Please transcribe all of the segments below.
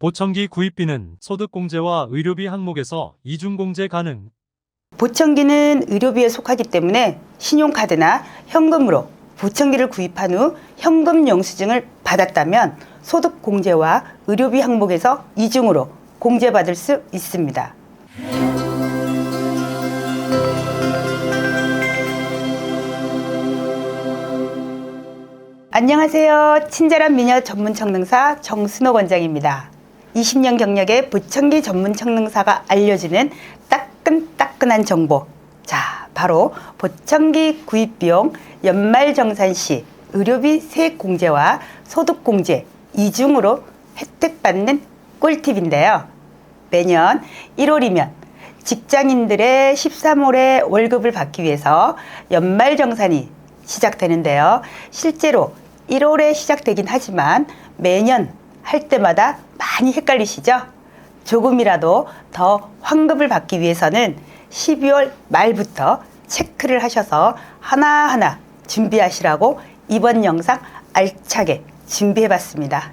보청기 구입비는 소득공제와 의료비 항목에서 이중공제 가능. 보청기는 의료비에 속하기 때문에 신용카드나 현금으로 보청기를 구입한 후 현금 영수증을 받았다면 소득공제와 의료비 항목에서 이중으로 공제받을 수 있습니다. 안녕하세요. 친절한 미녀 전문 청능사 정순호 원장입니다. 20년 경력의 보청기 전문 청능사가 알려주는 따끈따끈한 정보. 자, 바로 보청기 구입 비용 연말 정산 시 의료비 세액 공제와 소득 공제 이중으로 혜택 받는 꿀팁인데요. 매년 1월이면 직장인들의 13월에 월급을 받기 위해서 연말 정산이 시작되는데요. 실제로 1월에 시작되긴 하지만 매년 할 때마다 많이 헷갈리시죠? 조금이라도 더 환급을 받기 위해서는 12월 말부터 체크를 하셔서 하나하나 준비하시라고 이번 영상 알차게 준비해 봤습니다.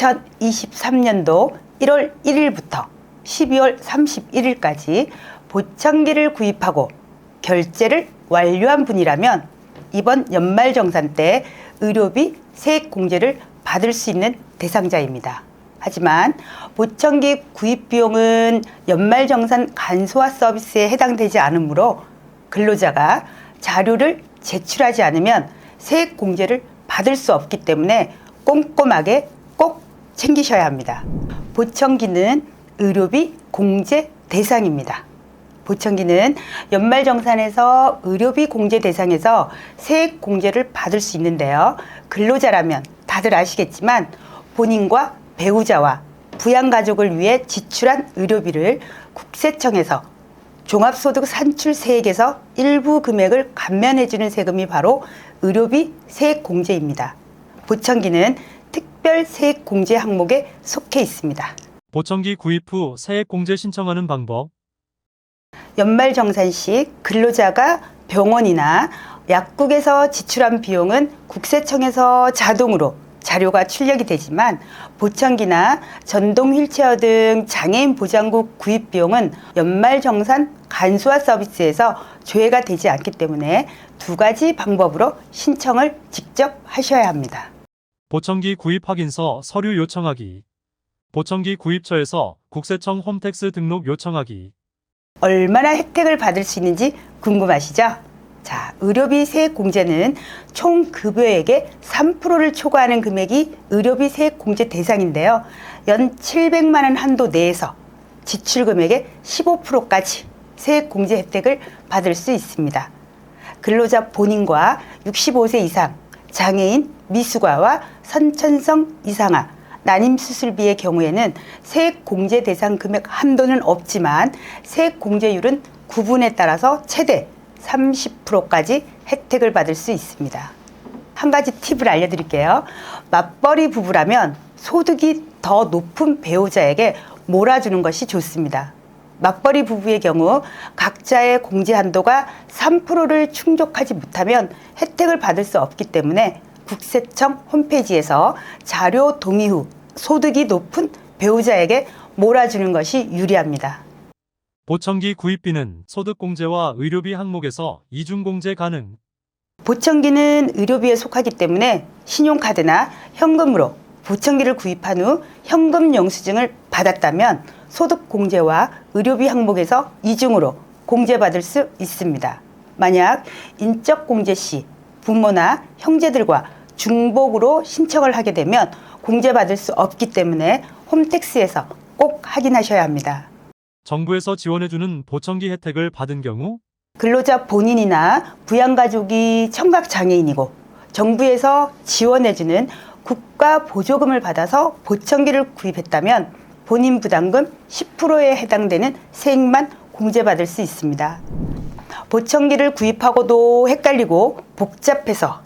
2023년도 1월 1일부터 12월 31일까지 보청기를 구입하고 결제를 완료한 분이라면 이번 연말정산 때 의료비 세액 공제를 받을 수 있는 대상자입니다. 하지만 보청기 구입 비용은 연말정산 간소화 서비스에 해당되지 않으므로 근로자가 자료를 제출하지 않으면 세액 공제를 받을 수 없기 때문에 꼼꼼하게 꼭 챙기셔야 합니다. 보청기는 의료비 공제 대상입니다. 보청기는 연말정산에서 의료비 공제 대상에서 세액 공제를 받을 수 있는데요. 근로자라면 다들 아시겠지만 본인과 배우자와 부양가족을 위해 지출한 의료비를 국세청에서 종합소득 산출 세액에서 일부 금액을 감면해주는 세금이 바로 의료비 세액 공제입니다. 보청기는 특별 세액 공제 항목에 속해 있습니다. 보청기 구입 후 세액 공제 신청하는 방법. 연말정산 시 근로자가 병원이나 약국에서 지출한 비용은 국세청에서 자동으로 자료가 출력이 되지만 보청기나 전동 휠체어 등 장애인 보장국 구입 비용은 연말 정산 간소화 서비스에서 조회가 되지 않기 때문에 두 가지 방법으로 신청을 직접 하셔야 합니다. 보청기 구입 확인서 서류 요청하기. 보청기 구입처에서 국세청 홈택스 등록 요청하기. 얼마나 혜택을 받을 수 있는지 궁금하시죠? 자, 의료비 세액 공제는 총 급여액의 3%를 초과하는 금액이 의료비 세액 공제 대상인데요. 연 700만 원 한도 내에서 지출 금액의 15%까지 세액 공제 혜택을 받을 수 있습니다. 근로자 본인과 65세 이상, 장애인, 미숙아와 선천성 이상아, 난임 수술비의 경우에는 세액 공제 대상 금액 한도는 없지만 세액 공제율은 구분에 따라서 최대 30%까지 혜택을 받을 수 있습니다. 한 가지 팁을 알려드릴게요. 맞벌이 부부라면 소득이 더 높은 배우자에게 몰아주는 것이 좋습니다. 맞벌이 부부의 경우 각자의 공제 한도가 3%를 충족하지 못하면 혜택을 받을 수 없기 때문에 국세청 홈페이지에서 자료 동의 후 소득이 높은 배우자에게 몰아주는 것이 유리합니다. 보청기 구입비는 소득공제와 의료비 항목에서 이중공제 가능. 보청기는 의료비에 속하기 때문에 신용카드나 현금으로 보청기를 구입한 후 현금 영수증을 받았다면 소득공제와 의료비 항목에서 이중으로 공제받을 수 있습니다. 만약 인적공제 시 부모나 형제들과 중복으로 신청을 하게 되면 공제받을 수 없기 때문에 홈택스에서 꼭 확인하셔야 합니다. 정부에서 지원해주는 보청기 혜택을 받은 경우 근로자 본인이나 부양가족이 청각장애인이고 정부에서 지원해주는 국가 보조금을 받아서 보청기를 구입했다면 본인 부담금 10%에 해당되는 세액만 공제받을 수 있습니다. 보청기를 구입하고도 헷갈리고 복잡해서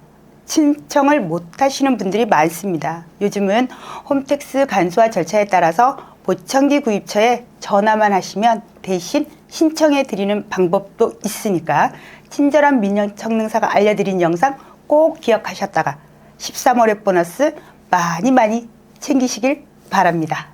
신청을 못 하시는 분들이 많습니다. 요즘은 홈택스 간소화 절차에 따라서 보청기 구입처에 전화만 하시면 대신 신청해 드리는 방법도 있으니까 친절한 민영 청능사가 알려드린 영상 꼭 기억하셨다가 13월의 보너스 많이 많이 챙기시길 바랍니다.